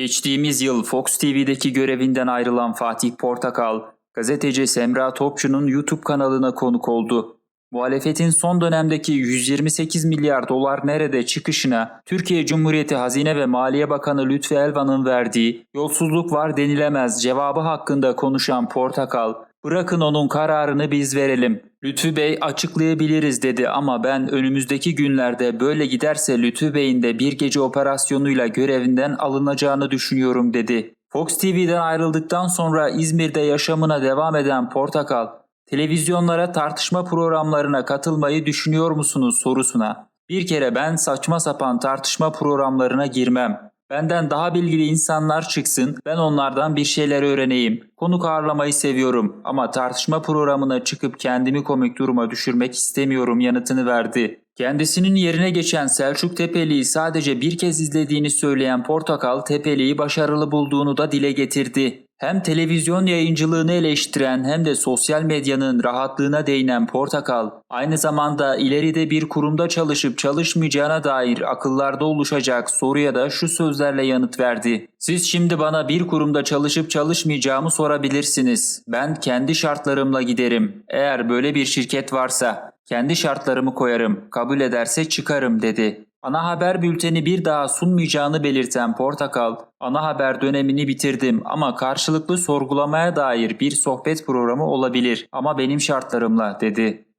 Geçtiğimiz yıl Fox TV'deki görevinden ayrılan Fatih Portakal, gazeteci Semra Topçu'nun YouTube kanalına konuk oldu. Muhalefetin son dönemdeki 128 milyar dolar nerede çıkışına Türkiye Cumhuriyeti Hazine ve Maliye Bakanı Lütfi Elvan'ın verdiği yolsuzluk var denilemez cevabı hakkında konuşan Portakal, bırakın onun kararını biz verelim. Lütfü Bey açıklayabiliriz dedi ama ben önümüzdeki günlerde böyle giderse Lütfü Bey'in de bir gece operasyonuyla görevinden alınacağını düşünüyorum dedi. Fox TV'den ayrıldıktan sonra İzmir'de yaşamına devam eden Portakal, televizyonlara tartışma programlarına katılmayı düşünüyor musunuz sorusuna bir kere ben saçma sapan tartışma programlarına girmem. Benden daha bilgili insanlar çıksın, ben onlardan bir şeyler öğreneyim. Konuk ağırlamayı seviyorum ama tartışma programına çıkıp kendimi komik duruma düşürmek istemiyorum yanıtını verdi. Kendisinin yerine geçen Selçuk Tepeli'yi sadece bir kez izlediğini söyleyen Portakal, Tepeli'yi başarılı bulduğunu da dile getirdi. Hem televizyon yayıncılığını eleştiren hem de sosyal medyanın rahatlığına değinen Portakal, aynı zamanda ileride bir kurumda çalışıp çalışmayacağına dair akıllarda oluşacak soruya da şu sözlerle yanıt verdi. Siz şimdi bana bir kurumda çalışıp çalışmayacağımı sorabilirsiniz. Ben kendi şartlarımla giderim. Eğer böyle bir şirket varsa kendi şartlarımı koyarım. Kabul ederse çıkarım dedi. Ana haber bülteni bir daha sunmayacağını belirten Portakal, ana haber dönemini bitirdim ama karşılıklı sorgulamaya dair bir sohbet programı olabilir ama benim şartlarımla dedi.